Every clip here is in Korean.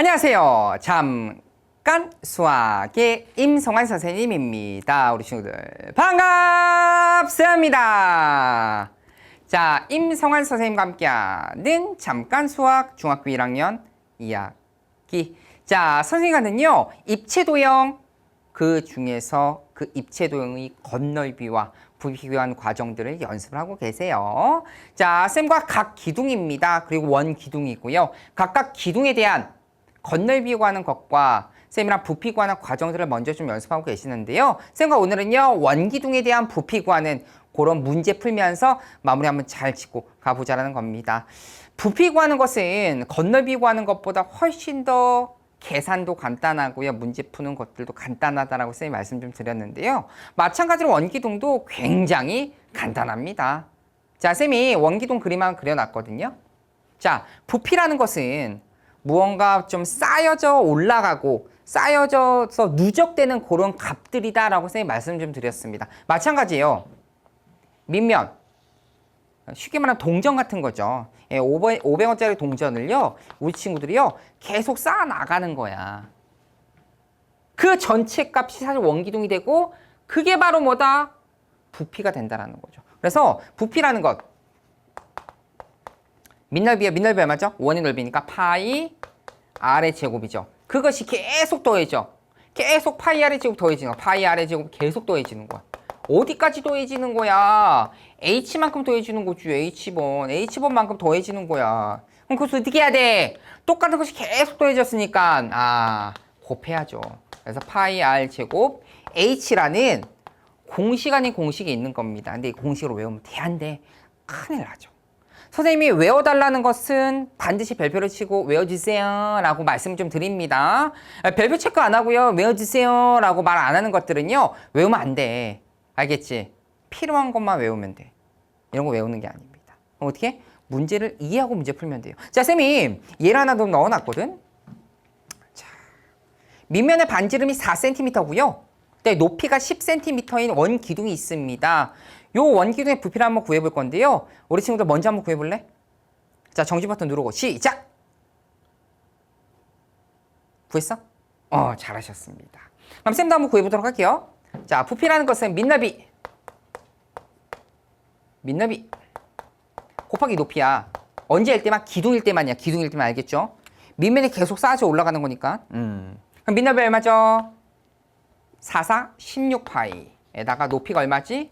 안녕하세요. 잠깐 수학의 임성환 선생님입니다. 우리 친구들 반갑습니다. 자, 임성환 선생님과 함께하는 잠깐 수학 중학교 1학년 이야기. 자, 선생님과는요 입체도형 그 중에서 그 입체도형의 건널비와 부비교환 과정들을 연습을 하고 계세요. 자, 쌤과 각 기둥입니다. 그리고 원 기둥이고요. 각각 기둥에 대한 건널비 구하는 것과 쌤이랑 부피 구하는 과정들을 먼저 좀 연습하고 계시는데요. 쌤과 오늘은요 원기둥에 대한 부피 구하는 그런 문제 풀면서 마무리 한번 잘 짓고 가보자라는 겁니다. 부피 구하는 것은 건널비 구하는 것보다 훨씬 더 계산도 간단하고요. 문제 푸는 것들도 간단하다라고 쌤이 말씀 좀 드렸는데요. 마찬가지로 원기둥도 굉장히 간단합니다. 자, 쌤이 원기둥 그림만 그려놨거든요. 자, 부피라는 것은 무언가 좀 쌓여져 올라가고 쌓여져서 누적되는 그런 값들이다라고 선생님 말씀 좀 드렸습니다. 마찬가지예요. 밑면. 쉽게 말하면 동전 같은 거죠. 예, 500원짜리 동전을요, 우리 친구들이요, 계속 쌓아 나가는 거야. 그 전체 값이 사실 원기둥이 되고, 그게 바로 뭐다? 부피가 된다라는 거죠. 그래서 부피라는 것, 밑넓이에 밑넓이 얼마죠? 원의 넓이니까 파이 r의 제곱이죠. 그것이 계속 더해져. 계속 파이 r의 제곱 더해지는 거야. 파이 r의 제곱 계속 더해지는 거야. 어디까지 더해지는 거야? h만큼 더해지는 거지. h번. h번만큼 더해지는 거야. 그럼 그것을 어떻게 해야 돼? 똑같은 것이 계속 더해졌으니까 아 곱해야죠. 그래서 파이 r 제곱 h라는 공식 아닌 공식이 있는 겁니다. 근데 이 공식으로 외우면 돼? 큰일 나죠. 선생님이 외워달라는 것은 반드시 별표를 치고 외워주세요 라고 말씀 좀 드립니다. 별표 체크 안 하고요. 외워주세요 라고 말 안 하는 것들은요. 외우면 안 돼. 알겠지? 필요한 것만 외우면 돼. 이런 거 외우는 게 아닙니다. 어떻게? 문제를 이해하고 문제 풀면 돼요. 자, 쌤이 예를 하나 더 넣어놨거든. 자, 밑면의 반지름이 4cm고요. 네, 높이가 10cm인 원 기둥이 있습니다. 요 원기둥의 부피를 한번 구해볼 건데요. 우리 친구들 먼저 한번 구해볼래? 자, 정지 버튼 누르고 시작! 구했어? 어, 잘하셨습니다. 그럼 쌤도 한번 구해보도록 할게요. 자, 부피라는 것은 밑너비. 밑너비. 곱하기 높이야. 언제일 때만? 기둥일 때만이야. 기둥일 때만 알겠죠? 밑면이 계속 쌓아져 올라가는 거니까. 음. 그럼 밑너비 얼마죠? 44, 16파이에다가 높이가 얼마지?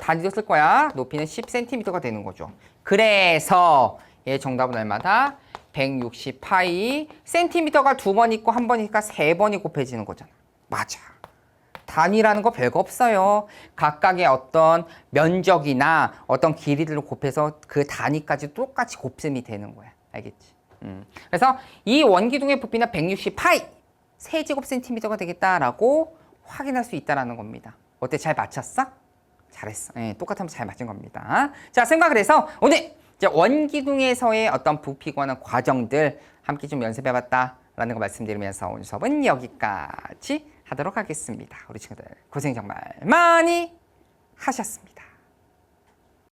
단위로 쓸 거야. 높이는 10cm가 되는 거죠. 그래서 얘 정답은 얼마다? 160파이 센티미터가 두 번 있고 한번 있으니까 세 번이 곱해지는 거잖아. 맞아. 단위라는 거 별거 없어요. 각각의 어떤 면적이나 어떤 길이들을 곱해서 그 단위까지 똑같이 곱셈이 되는 거야. 알겠지? 음. 그래서 이 원기둥의 부피는 160파이 세제곱 센티미터가 되겠다라고 확인할 수 있다라는 겁니다. 어때? 잘 맞췄어? 잘했어. 예, 똑같으면 잘 맞은 겁니다. 자, 생각을 해서 오늘 이제 원기둥에서의 어떤 부피관한 과정들 함께 좀 연습해봤다라는 거 말씀드리면서 오늘 수업은 여기까지 하도록 하겠습니다. 우리 친구들 고생 정말 많이 하셨습니다.